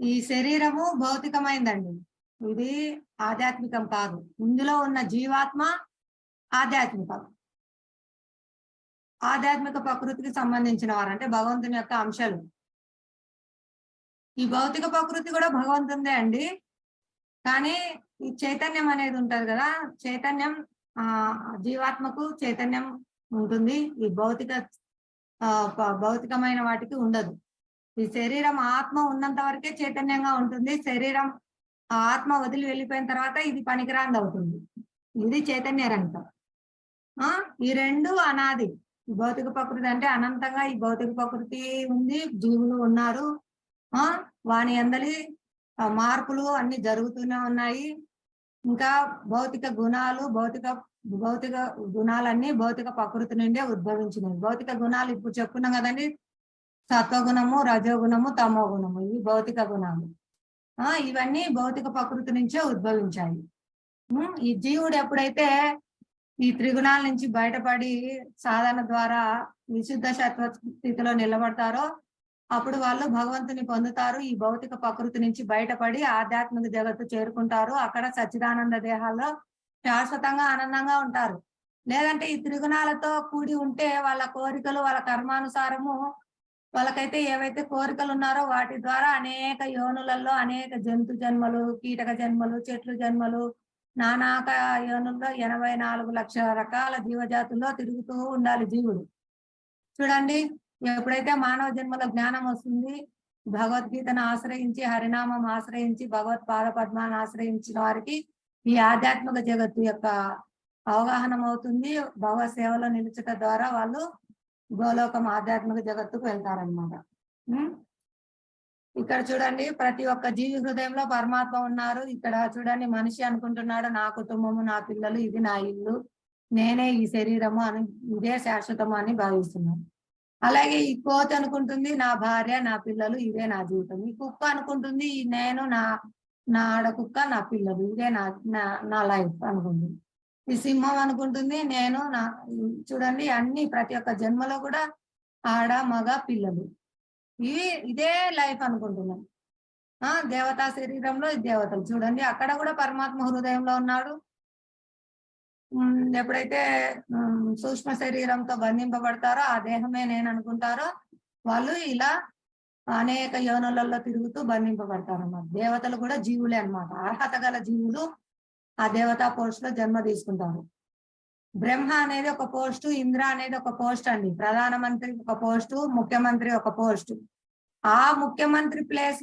ఈ శరీరము భౌతికమైందండి. ఇది ఆధ్యాత్మికం కాదు. ఇందులో ఉన్న జీవాత్మ ఆధ్యాత్మికం. ఆధ్యాత్మిక ప్రకృతికి సంబంధించిన వారు అంటే భగవంతుని యొక్క అంశాలు. ఈ భౌతిక ప్రకృతి కూడా భగవంతుందే అండి. కానీ ఈ చైతన్యం అనేది ఉంటది కదా. చైతన్యం ఆ జీవాత్మకు చైతన్యం ఉంటుంది. ఈ భౌతిక ఆ భౌతికమైన వాటికి ఉండదు. ఈ శరీరం ఆత్మ ఉన్నంత వరకే చైతన్యంగా ఉంటుంది. శరీరం ఆత్మ వదిలి వెళ్ళిపోయిన తర్వాత ఇది పనికిరాంది అవుతుంది. ఇది చైతన్య రంగం ఆ? ఈ రెండు అనాది. భౌతిక ప్రకృతి అంటే అనంతంగా ఈ భౌతిక ప్రకృతి ఉంది. జీవులు ఉన్నారు. ఆ? వాని అందలి మార్పులు అన్ని జరుగుతూనే ఉన్నాయి. ఇంకా భౌతిక గుణాలు భౌతిక భౌతిక గుణాలన్నీ భౌతిక ప్రకృతి నుండే ఉద్భవించినాయి భౌతిక గుణాలు ఇప్పుడు చెప్పుకున్నాం కదండి. సత్వగుణము రజోగుణము తమో గుణము ఇవి భౌతిక గుణాలు. ఆ ఇవన్నీ భౌతిక ప్రకృతి నుంచే ఉద్భవించాయి. ఈ జీవుడు ఎప్పుడైతే ఈ త్రిగుణాల నుంచి బయటపడి సాధన ద్వారా విశుద్ధ సత్వ స్థితిలో నిలబడతారో అప్పుడు వాళ్ళు భగవంతుని పొందుతారు. ఈ భౌతిక ప్రకృతి నుంచి బయటపడి ఆధ్యాత్మిక జగత్తు చేరుకుంటారు. అక్కడ సచ్చిదానంద దేహాల్లో శాశ్వతంగా ఆనందంగా ఉంటారు. లేదంటే ఈ త్రిగుణాలతో కూడి ఉంటే వాళ్ళ కోరికలు వాళ్ళ కర్మానుసారము వాళ్ళకైతే ఏవైతే కోరికలు ఉన్నారో వాటి ద్వారా అనేక యోనులలో అనేక జంతు జన్మలు కీటక జన్మలు చెట్లు జన్మలు నానాక యోనుల్లో ఎనభై నాలుగు లక్షల రకాల జీవజాతుల్లో తిరుగుతూ ఉండాలి జీవుడు. చూడండి ఎప్పుడైతే మానవ జన్మలో జ్ఞానం వస్తుంది భగవద్గీతను ఆశ్రయించి హరినామం ఆశ్రయించి భగవత్ పాద పద్మాన్ని ఆశ్రయించిన వారికి ఈ ఆధ్యాత్మిక జగత్తు యొక్క అవగాహన అవుతుంది. భగవత్ సేవలో నిలుచట ద్వారా వాళ్ళు గోలోకం ఆధ్యాత్మిక జగత్తుకు వెళ్తారనమాట ఇక్కడ చూడండి ప్రతి ఒక్క జీవి హృదయంలో పరమాత్మ ఉన్నారు. ఇక్కడ చూడండి మనిషి అనుకుంటున్నాడు నా కుటుంబము నా పిల్లలు ఇది నా ఇల్లు నేనే ఈ శరీరము అని ఇదే శాశ్వతము అని భావిస్తున్నాను అలాగే ఈ కోతి అనుకుంటుంది నా భార్య నా పిల్లలు ఇదే నా జీవితం. ఈ కుక్క అనుకుంటుంది నేను నా నా ఆడ కుక్క నా పిల్లలు ఇదే నా నా నా లైఫ్ అనుకుంటుంది. ఈ సింహం అనుకుంటుంది. నేను నా చూడండి అన్ని ప్రతి ఒక్క జన్మలో కూడా ఆడ మగ పిల్లలు. ఇవి ఇదే లైఫ్ అనుకుంటున్నాను ఆ దేవతా శరీరంలో దేవతలు. చూడండి అక్కడ కూడా పరమాత్మ హృదయంలో ఉన్నాడు. ఎప్పుడైతే సూక్ష్మ శరీరంతో బంధింపబడతారో ఆ దేహమే నేను అనుకుంటారో వాళ్ళు ఇలా అనేక యోనులలో తిరుగుతూ బంధింపబడతారు అన్నమాట దేవతలు కూడా జీవులే అన్నమాట. అర్హత గల జీవులు ఆ దేవతా పోస్ట్లో జన్మ తీసుకుంటారు. బ్రహ్మ అనేది ఒక పోస్టు ఇంద్ర అనేది ఒక పోస్ట్ అండి. ప్రధానమంత్రి ఒక పోస్టు ముఖ్యమంత్రి ఒక పోస్ట్. ఆ ముఖ్యమంత్రి ప్లేస్